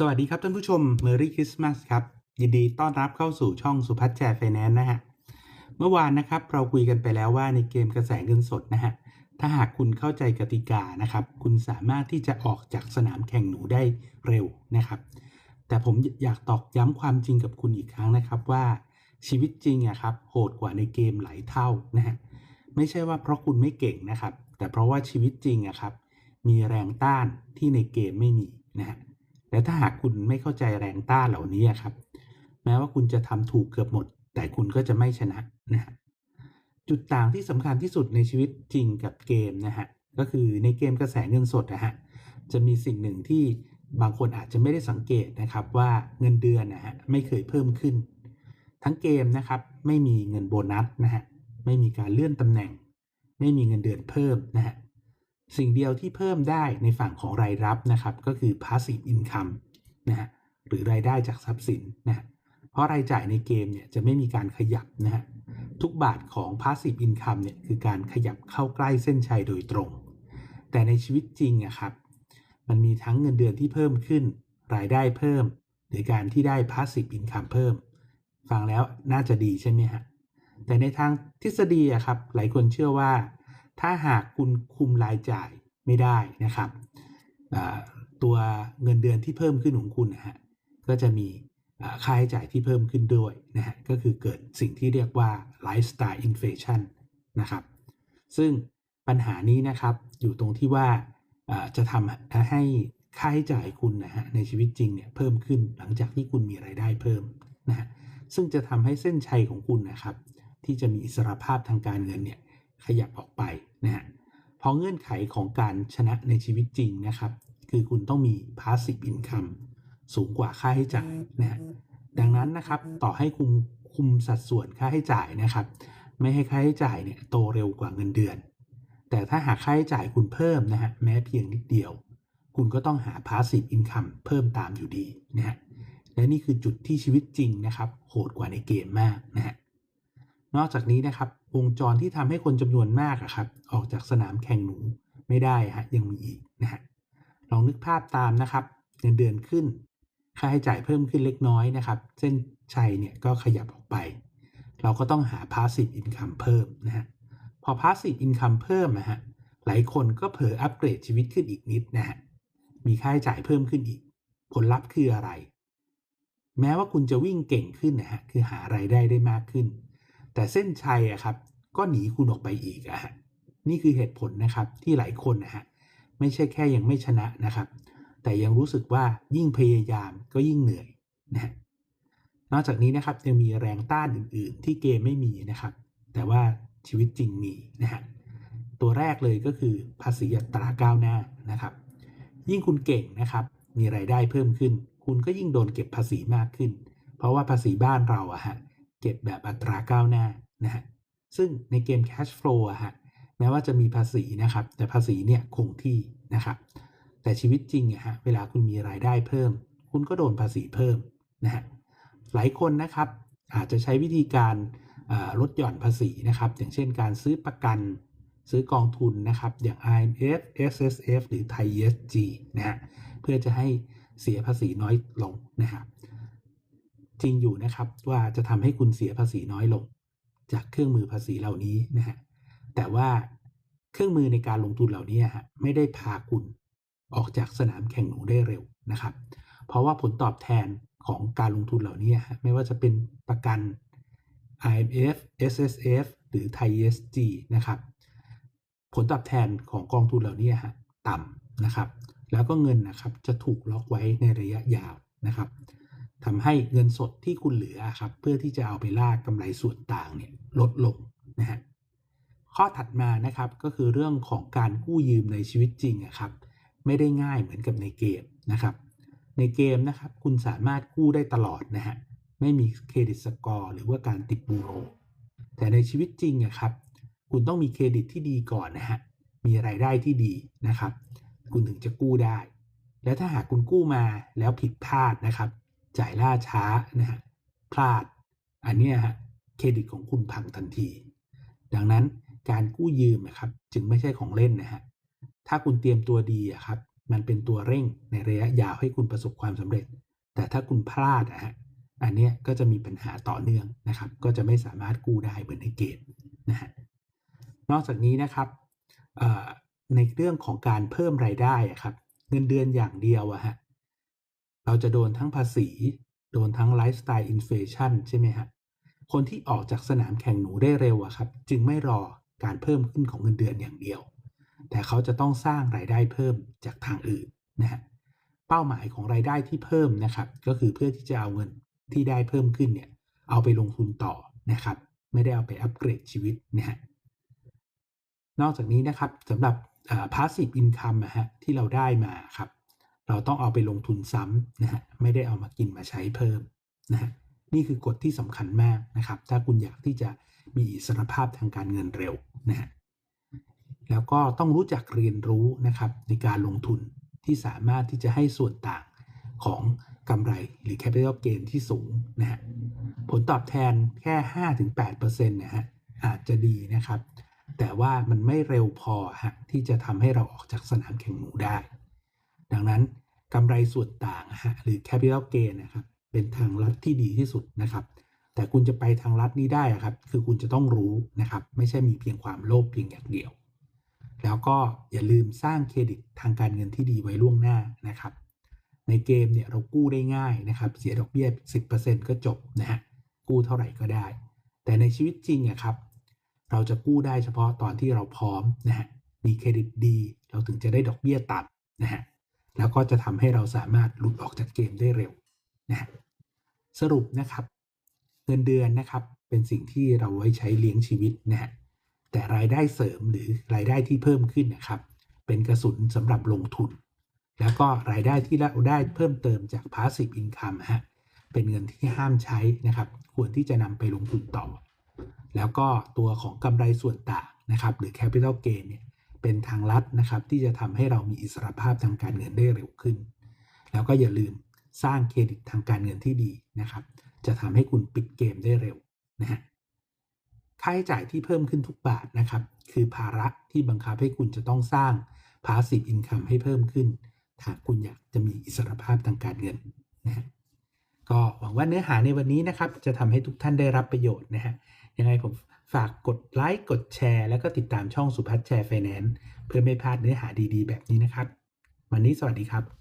สวัสดีครับท่านผู้ชม Merry Christmas ครับ ยินดีต้อนรับเข้าสู่ช่องสุพัฒน์แชร์ไฟแนนซ์นะฮะ เมื่อวานนะครับเราคุยกันไปแล้วว่าในเกมกระแสเงินสดนะฮะ ถ้าหากคุณเข้าใจกติกานะครับ คุณสามารถที่จะออกจากสนามแข่งหนูได้เร็วนะครับ แต่ผมอยากตอกย้ำความจริงกับคุณอีกครั้งนะครับว่าชีวิตจริงอะครับโหดกว่าในเกมหลายเท่านะฮะ ไม่ใช่ว่าเพราะคุณไม่เก่งนะครับ แต่เพราะว่าชีวิตจริงอะครับมีแรงต้านที่ในเกมไม่มีนะฮะ และถ้าหากคุณไม่เข้าใจแรงต้านเหล่านี้ครับ แม้ว่าคุณจะทำถูกเกือบหมด แต่คุณก็จะไม่ชนะนะฮะจุดต่างที่สำคัญที่สุดในชีวิตจริงกับเกมนะฮะก็คือในเกมกระแสเงินสดนะฮะจะมีสิ่งหนึ่งที่บางคนอาจจะไม่ได้สังเกตนะครับว่าเงินเดือนนะฮะไม่เคยเพิ่มขึ้น ทั้งเกมนะครับไม่มีเงินโบนัสนะฮะไม่มีการเลื่อนตำแหน่ง ไม่มีเงินเดือนเพิ่มนะฮะ สิ่งเดียวที่เพิ่มได้ในฝั่งของรายรับนะครับ ก็คือ passive income นะฮะหรือรายได้จากทรัพย์สินนะ เพราะรายจ่ายในเกมเนี่ยจะไม่มีการขยับนะฮะทุกบาทของ passive income เนี่ยคือการขยับเข้าใกล้เส้นชัยโดยตรง แต่ในชีวิตจริงอะครับ มันมีทั้งเงินเดือนที่เพิ่มขึ้น รายได้เพิ่ม หรือการที่ได้ passive income เพิ่ม ฟังแล้วน่าจะดีใช่ไหมฮะแต่ในทางทฤษฎีอะครับ หลายคนเชื่อว่า ถ้าหากคุณคุมรายจ่ายไม่ได้นะครับตัวเงินเดือนที่เพิ่มขึ้นของคุณนะฮะก็จะมีค่าใช้จ่ายที่เพิ่มขึ้นด้วยนะฮะก็คือเกิดสิ่งที่เรียกว่า lifestyle inflation นะครับซึ่งปัญหานี้นะครับอยู่ตรงที่ว่าอ่าจะทำให้ค่าใช้จ่ายคุณนะฮะในชีวิตจริงเนี่ยเพิ่มขึ้นหลังจากที่คุณมีรายได้เพิ่มนะฮะซึ่งจะทำให้เส้นชัยของคุณนะครับ ที่จะมีอิสรภาพทางการเงินเนี่ยขยับออกไป นะฮะเพราะเงื่อนไขของการชนะในชีวิตจริงนะครับ คือคุณต้องมี passive income สูงกว่าค่าใช้จ่ายนะฮะดังนั้นนะครับต่อให้คุณคุมสัดส่วนค่าใช้จ่ายนะครับ ไม่ให้ค่าใช้จ่ายเนี่ยโตเร็วกว่าเงินเดือน แต่ถ้าหากค่าใช้จ่ายคุณเพิ่มนะฮะแม้เพียงนิดเดียว คุณก็ต้องหา passive income เพิ่มตามอยู่ดีนะฮะและนี่คือจุดที่ชีวิตจริงนะครับ โหดกว่าในเกมมากนะฮะ นอกจากนี้นะครับวงจรที่ทำให้คนจำนวนมากอะครับออกจากสนามแข่งหนูไม่ได้ฮะยังมีอีกนะฮะลองนึกภาพตามนะครับเงินเดือนขึ้น ค่าใช้จ่ายเพิ่มขึ้นเล็กน้อยนะครับเส้นชัยเนี่ยก็ขยับออกไป เราก็ต้องหา passive income เพิ่มนะฮะพอ passive income เพิ่มนะฮะหลายคนก็เผลออัปเกรดชีวิตขึ้นอีกนิดนะฮะมีค่าใช้จ่ายเพิ่มขึ้นอีก ผลลัพธ์คืออะไร แม้ว่าคุณจะวิ่งเก่งขึ้นนะฮะคือหารายได้ได้มากขึ้น แต่เส้นชัยอะครับ ก็หนีคุณออกไปอีกอะฮะนี่คือเหตุผลนะครับที่หลายคนนะฮะไม่ใช่แค่ยังไม่ชนะนะครับ แต่ยังรู้สึกว่ายิ่งพยายามก็ยิ่งเหนื่อยนะฮะนอกจากนี้นะครับยังมีแรงต้านอื่น ๆ ที่เกมไม่มีนะครับ แต่ว่าชีวิตจริงมีนะฮะตัวแรกเลยก็คือภาษีอัตราก้าวหน้านะครับ ยิ่งคุณเก่งนะครับ มีรายได้เพิ่มขึ้น คุณก็ยิ่งโดนเก็บภาษีมากขึ้น เพราะว่าภาษีบ้านเราอะฮะ เก็บแบบอัตราก้าวหน้านะฮะซึ่งในเกม Cash Flow อะฮะแม้ว่าจะมีภาษีนะครับ แต่ภาษีเนี่ยคงที่นะครับ แต่ชีวิตจริงอะฮะเวลาคุณมีรายได้เพิ่ม คุณก็โดนภาษีเพิ่มนะฮะหลายคนนะครับอาจจะใช้วิธีการลดหย่อนภาษีนะครับ อย่างเช่นการซื้อประกันซื้อกองทุนนะครับ อย่าง IMF SSF หรือ Thai ESG นะฮะเพื่อจะให้เสียภาษีน้อยลงนะครับ จริงอยู่นะครับว่าจะทำให้คุณเสียภาษีน้อยลง จากเครื่องมือภาษีเหล่านี้นะฮะแต่ว่าเครื่องมือในการลงทุนเหล่านี้ฮะไม่ได้พาคุณออกจากสนามแข่งหนูได้เร็วนะครับ เพราะว่าผลตอบแทนของการลงทุนเหล่านี้ฮะไม่ว่าจะเป็นประกัน IMF SSF หรือ Thai ESG นะครับ ผลตอบแทนของกองทุนเหล่านี้ฮะต่ำนะครับ แล้วก็เงินนะครับจะถูกล็อกไว้ในระยะยาวนะครับ ทำให้เงินสดที่คุณเหลือครับเพื่อที่จะเอาไปลากกำไรส่วนต่างเนี่ยลดลงนะฮะข้อถัดมานะครับก็คือเรื่องของการกู้ยืมในชีวิตจริงครับไม่ได้ง่ายเหมือนกับในเกมนะครับ ในเกมนะครับคุณสามารถกู้ได้ตลอดนะฮะไม่มีเครดิตสกอร์หรือว่าการติดบูโร แต่ในชีวิตจริงอะครับ คุณต้องมีเครดิตที่ดีก่อนนะฮะมีรายได้ที่ดีนะครับ คุณถึงจะกู้ได้ และถ้าหากคุณกู้มาแล้วผิดพลาดนะครับ จ่ายล่าช้านะฮะพลาด อันนี้ฮะเครดิตของคุณพังทันที ดังนั้นการกู้ยืมนะครับจึงไม่ใช่ของเล่นนะฮะถ้าคุณเตรียมตัวดีอะครับมันเป็นตัวเร่งในระยะยาวให้คุณประสบความสำเร็จ แต่ถ้าคุณพลาดอะฮะอันนี้ก็จะมีปัญหาต่อเนื่องนะครับ ก็จะไม่สามารถกู้ได้เหมือนในเกมนะฮะนอกจากนี้นะครับในเรื่องของการเพิ่มรายได้อะครับ เงินเดือนอย่างเดียวอะฮะ เราจะโดนทั้งภาษี โดนทั้งไลฟ์สไตล์อินฟลชันใช่ไหมฮะ คนที่ออกจากสนามแข่งหนูได้เร็วอะครับ จึงไม่รอการเพิ่มขึ้นของเงินเดือนอย่างเดียว แต่เขาจะต้องสร้างรายได้เพิ่มจากทางอื่นนะฮะเป้าหมายของรายได้ที่เพิ่มนะครับ ก็คือเพื่อที่จะเอาเงินที่ได้เพิ่มขึ้นเนี่ยเอาไปลงทุนต่อนะครับ ไม่ได้เอาไปอัปเกรดชีวิตนะฮะนอกจากนี้นะครับสำหรับพาสซีฟอินคัมนะฮะที่เราได้มาครับ เราต้องเอาไปลงทุนซ้ำนะฮะไม่ได้เอามากินมาใช้เพิ่มนะฮะนี่คือกฎที่สำคัญมากนะครับ ถ้าคุณอยากที่จะมีอิสรภาพทางการเงินเร็วนะฮะแล้วก็ต้องรู้จักเรียนรู้นะครับในการลงทุนที่สามารถที่จะให้ส่วนต่างของกำไรหรือ capital gain ที่สูงนะฮะผลตอบแทนแค่ 5-8%นะฮะอาจจะดีนะครับ แต่ว่ามันไม่เร็วพอฮะที่จะทำให้เราออกจากสนามแข่งหมูได้ ดังนั้นกำไรส่วนต่างฮะหรือ capital gain นะครับเป็นทางลัดที่ดีที่สุดนะครับ แต่คุณจะไปทางลัดนี้ได้ครับ คือคุณจะต้องรู้นะครับ ไม่ใช่มีเพียงความโลภเพียงอย่างเดียว แล้วก็อย่าลืมสร้างเครดิตทางการเงินที่ดีไว้ล่วงหน้านะครับ ในเกมเนี่ยเรากู้ได้ง่ายนะครับ เสียดอกเบี้ย 10%ก็จบนะฮะกู้เท่าไหร่ก็ได้ แต่ในชีวิตจริงอะครับ เราจะกู้ได้เฉพาะตอนที่เราพร้อมนะฮะมีเครดิตดี เราถึงจะได้ดอกเบี้ยต่ำนะฮะ แล้วก็จะทำให้เราสามารถหลุดออกจากเกมได้เร็วนะฮะสรุปนะครับ เงินเดือนนะครับเป็นสิ่งที่เราไว้ใช้เลี้ยงชีวิตนะฮะแต่รายได้เสริมหรือรายได้ที่เพิ่มขึ้นนะครับ เป็นกระสุนสำหรับลงทุน แล้วก็รายได้ที่เราได้เพิ่มเติมจาก passive income ฮะเป็นเงินที่ห้ามใช้นะครับ ควรที่จะนำไปลงทุนต่อ แล้วก็ตัวของกำไรส่วนต่างนะครับ หรือ capital gain เนี่ย เป็นทางลัดนะครับ ที่จะทำให้เรามีอิสรภาพทางการเงินได้เร็วขึ้น แล้วก็อย่าลืมสร้างเครดิตทางการเงินที่ดีนะครับ จะทำให้คุณปิดเกมได้เร็วนะฮะค่าใช้จ่ายที่เพิ่มขึ้นทุกบาทนะครับ คือภาระที่บังคับให้คุณจะต้องสร้าง passive income ให้เพิ่มขึ้นหากคุณอยากจะมีอิสรภาพทางการเงินนะฮะก็หวังว่าเนื้อหาในวันนี้นะครับ จะทำให้ทุกท่านได้รับประโยชน์นะฮะ ยังไงผมฝากกดไลค์กดแชร์ แล้วก็ติดตามช่องสุพัฒน์แชร์ไฟแนนซ์เพื่อไม่พลาดเนื้อหาดีๆ แบบนี้นะครับ วันนี้สวัสดีครับ